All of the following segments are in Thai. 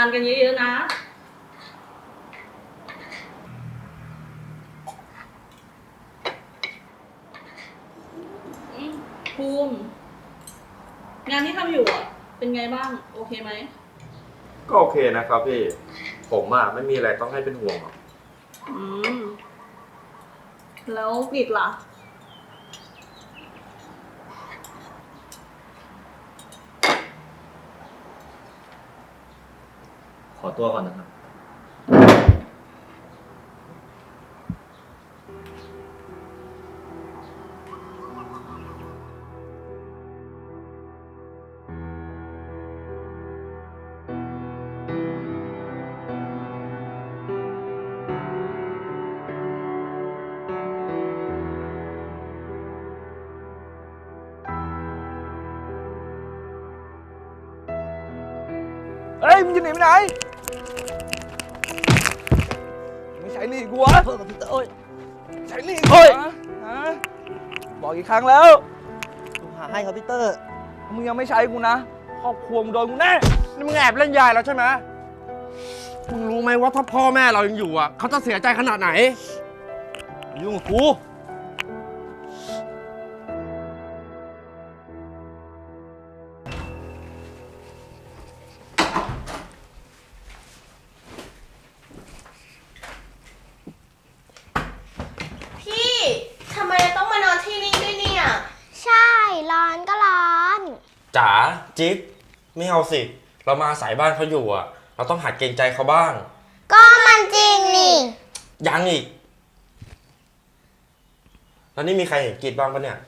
านกันเยอะๆนะอืมภูมิงานที่ทำอยู่อะเป็นไงบ้าง โอเคไหม ก็โอเคนะครับพี่ ผมอะไม่มีอะไรต้องให้เป็นห่วงหรอก อืม แล้วกริดล่ะ ขอตัวก่อนนะครับเฮ้ยมึงจะหนีไปไหน หนี่กูวะโทษกับพี่เตอร์โอ้ยใช่หนี่กูวะฮะบอกอีกครั้งแล้ว ผมหาให้ครับพี่เตอร์มึงยังไม่ใช้กูนะครอบครัวมึงโดนกูแน่นี่มึงแอบเล่นยายแล้วใช่ไหมมึงรู้ไหมว่าถ้าพ่อแม่เรายังอยู่อะเขาจะเสียใจขนาดไหนยุ่งกับกู ไม่เอาสิ เรามาอาศัยบ้านเขาอยู่อะ เราต้องหัดเกรงใจเขาบ้าง ก็มันจริงนี่ ยังอีก แล้วนี่มีใครเห็นกิจบ้างปะเนี่ย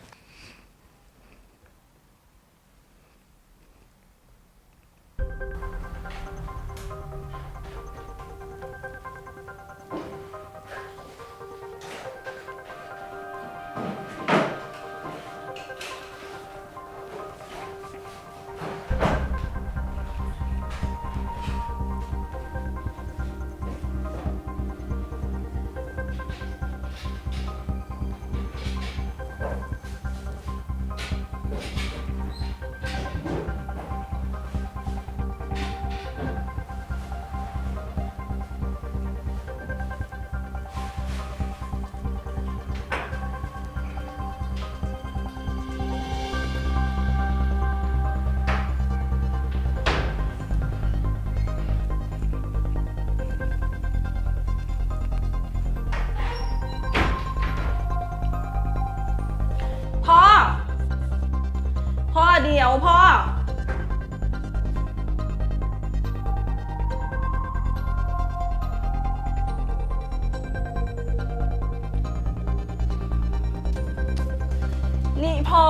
นี่พ่อ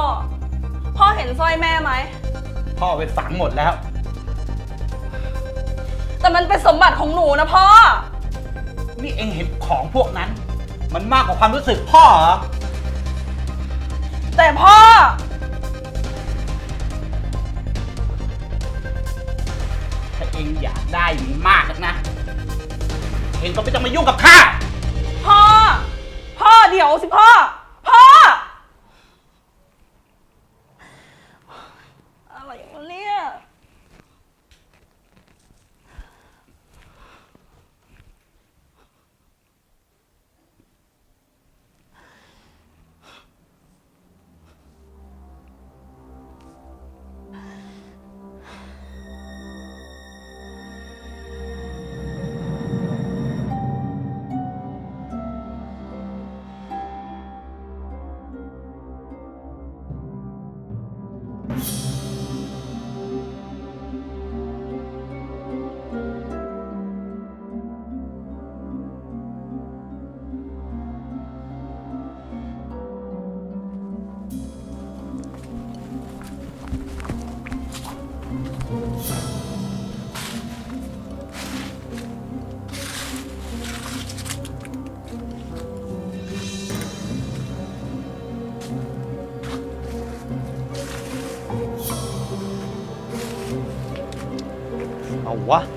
พ่อเห็นสร้อยแม่ไหม พ่อไปฝังหมดแล้ว แต่มันเป็นสมบัติของหนูนะพ่อ นี่เองเห็นของพวกนั้น มันมากกว่าความรู้สึกพ่อเหรอ แต่พ่อ ถ้าเองอยากได้มันมากนักนะ เองก็ไม่ต้องมายุ่งกับข้า พ่อ พ่อเดี๋ยวสิพ่อ เ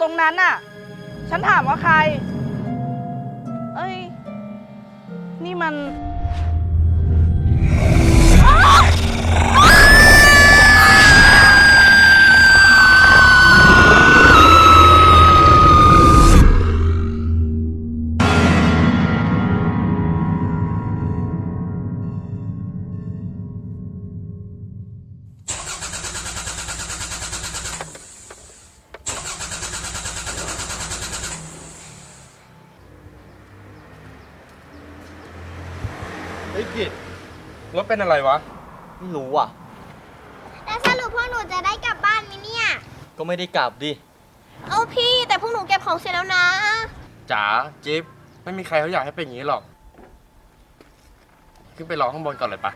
ตรงนั้นน่ะ ฉันถามว่าใคร เอ้ย นี่มัน เป็นอะไรวะ ไม่รู้อะ แล้วสรุปพวกหนูจะได้กลับบ้านไหมเนี่ย ก็ไม่ได้กลับดิ เอาพี่แต่พวกหนูเก็บของเสร็จแล้วนะ จ๋าจิ๊บไม่มีใครเขาอยากให้เป็นอย่างนี้หรอก ขึ้นไปรอข้างบนก่อนเลยปะ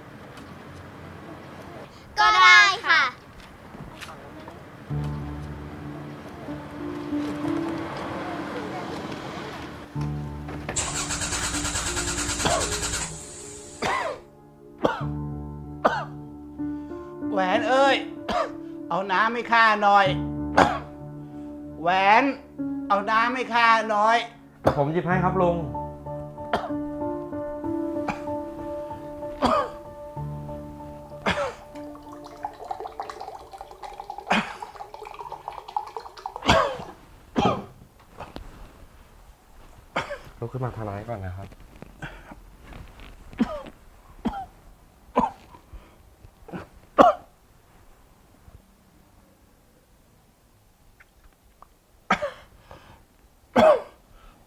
ำให้ข้าหน่อย แหวน เอาน้ำให้ข้าหน่อย ผมหยิบให้ครับลุง ลุกขึ้นมาทางไหนก่อนนะครับ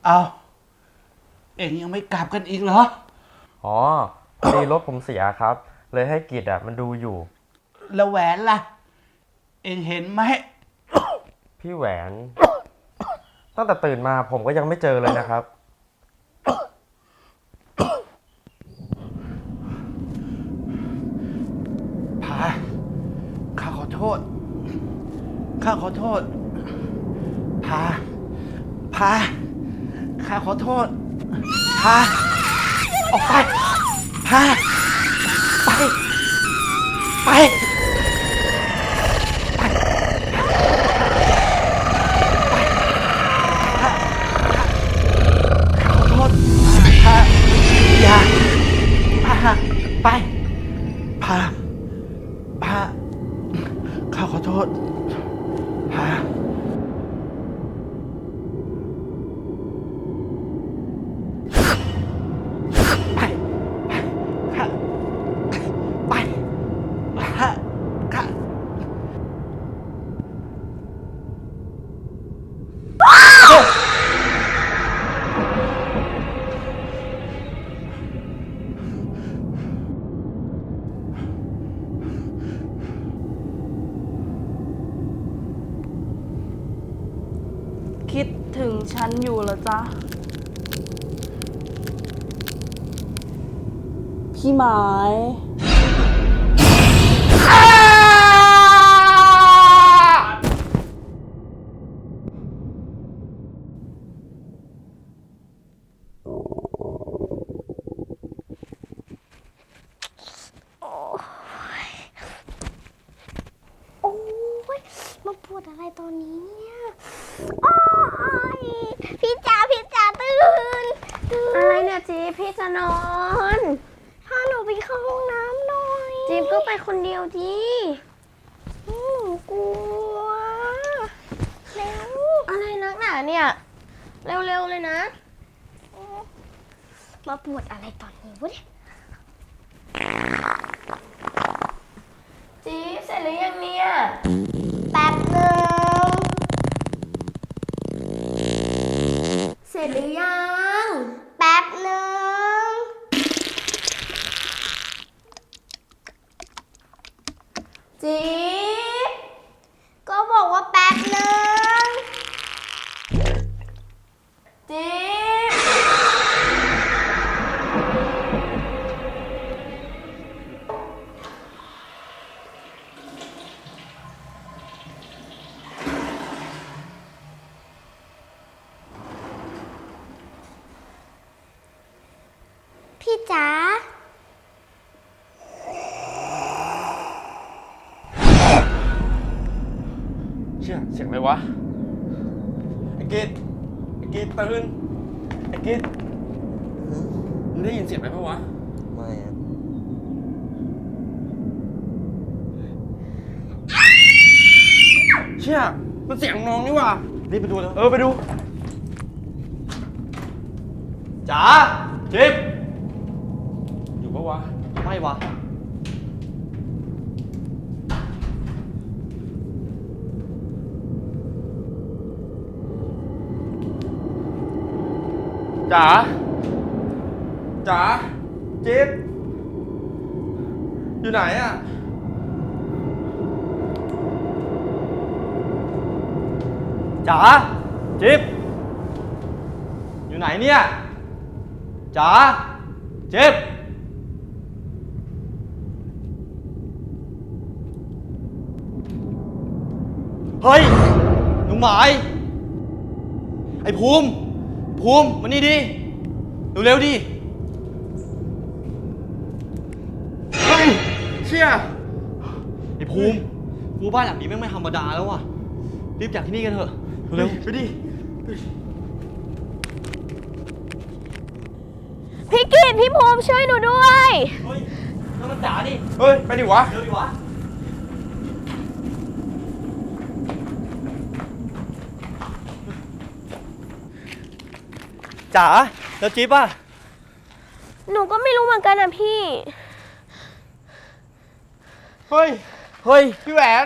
เอาเอ็งยังไม่กลับกันอีกเหรอ อ๋อพอดีรถผมเสียครับ เลยให้กิจอะมันดูอยู่ แล้วแหวนล่ะ เอ็งเห็นไหม พี่แหวน ตั้งแต่ตื่นมาผมก็ยังไม่เจอเลยนะครับ พา ข้าขอโทษ ข้าขอโทษ พา พา ข้าขอโทษพาออกไปพาไป ไป พี่หมาย โอ้ยมาปวดอะไรตอนนี้เนี่ยโอ้ยพี่จ๋าพี่จ๋าตื่นตื่น อะไรเนี่ยจีพี่จะนอน พาหนูไปเข้าห้องน้ำหน่อย จีบก็ไปคนเดียวดี หนูกลัวแล้ว อะไรนักหนาเนี่ย เร็วๆเลยนะ มาปวดอะไรตอนนี้วะเนี่ย จีบเสร็จหรือยังเนี่ย แป๊บหนึง เสร็จหรือยัง แป๊บหนึงจีจีบ ก็บอกว่าแป๊บหนึง จีบ พี่ จ๋าเชี่ยเสียงอะไรวะ ไอ้กิดไอ้กิดตื่น ไอ้กิดมึงได้ยินเสียงอะไรปะวะ ไม่อะเชี่ยมันเสียงน้องนี่ว่ะรีบไปดูแล้วเออไปดูจ๋าจิ๊บ อยู่ปะวะ ไม่วะ จ๋าจ๋าจิ๊บอยู่ไหนอะจ๋าจิ๊บอยู่ไหนเนี่ยจ๋าจิ๊บเฮ้ยหนุ่มหมายไอ้ภูมิ ภูมิมานี่ดิเร็วๆดิเฮ้ยเชี่ยไอ้ภูมิกูบ้านหลังนี้แม่งไม่ธรรมดาแล้วว่ะรีบจากที่นี่กันเถอะเร็วไปดิพี่กีดพี่ภูมิช่วยหนูด้วย เฮ้ยนั่นมันจ๋าดิเฮ้ย ไปดิวะ เร็วดิวะ จ๋าแล้วจิ๊บอะหนูก็ไม่รู้เหมือนกันนะพี่ เฮ้ย เฮ้ย พี่แหวน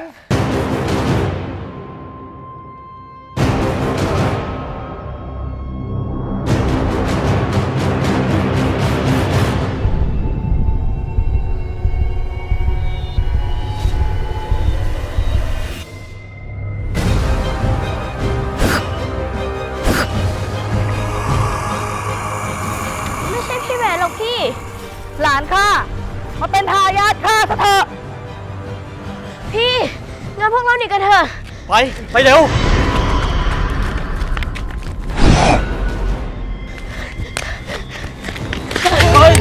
ไปเร็วเฮ้ย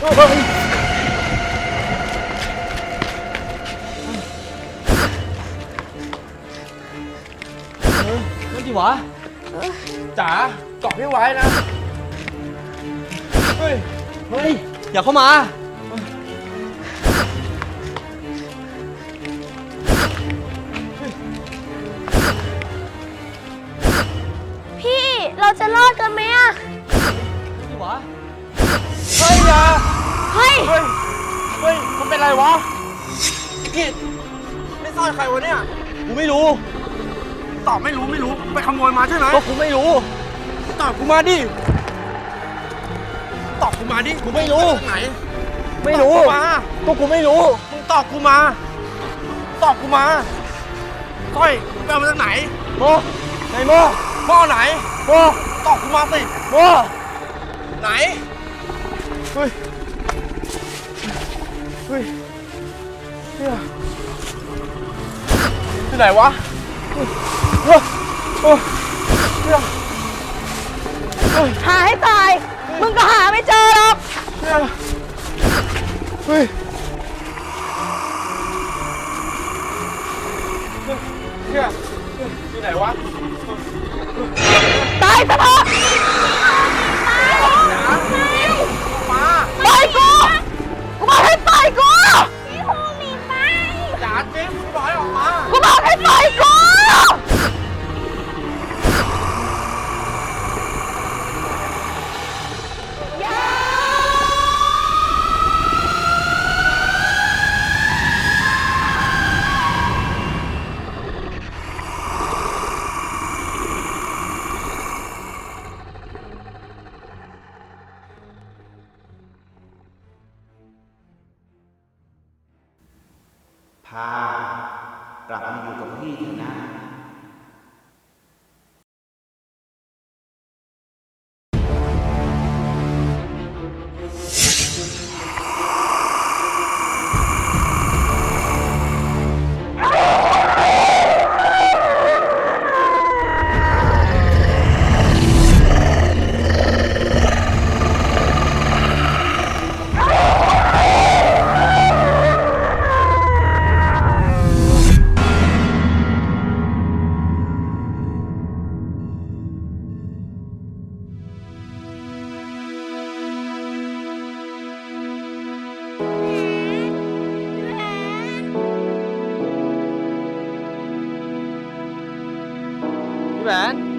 เออนั่นดิวะจ๋าเกาะพี่ไว้นะ เฮ้ย เฮ้ย อย่าเข้ามา ราจะรอดกันไหมอะพี่วะเฮ้ยอยาเฮ้ย เฮ้ย เฮ้ย มันเป็นไรวะอ้กิดไม่ซ่อนใครวะเนี่ย กูไม่รู้ ตอบไม่รู้ไม่รู้ไปขโมยมาใช่ไหมก็กูไม่รู้ ตอบกูมาดิ ตอบกูมาดิกูไม่รู้ ไหน ไม่รู้ตัวกูมไม่รู้ มึงตอบกูมา ตอบกูมาก้อยไปเอามาจากไหน โมไหนโมหม้อไหน โมตอบกูมาสิโมไหน เฮ้ย เฮ้ยเนี่ยที่ไหนวะโอ้โอ้เนี่ยหาให้ตาย มึงก็หาไม่เจอหรอกเนี่ยเฮ้ยเนี่ยที่ไหนวะ ตาย พี่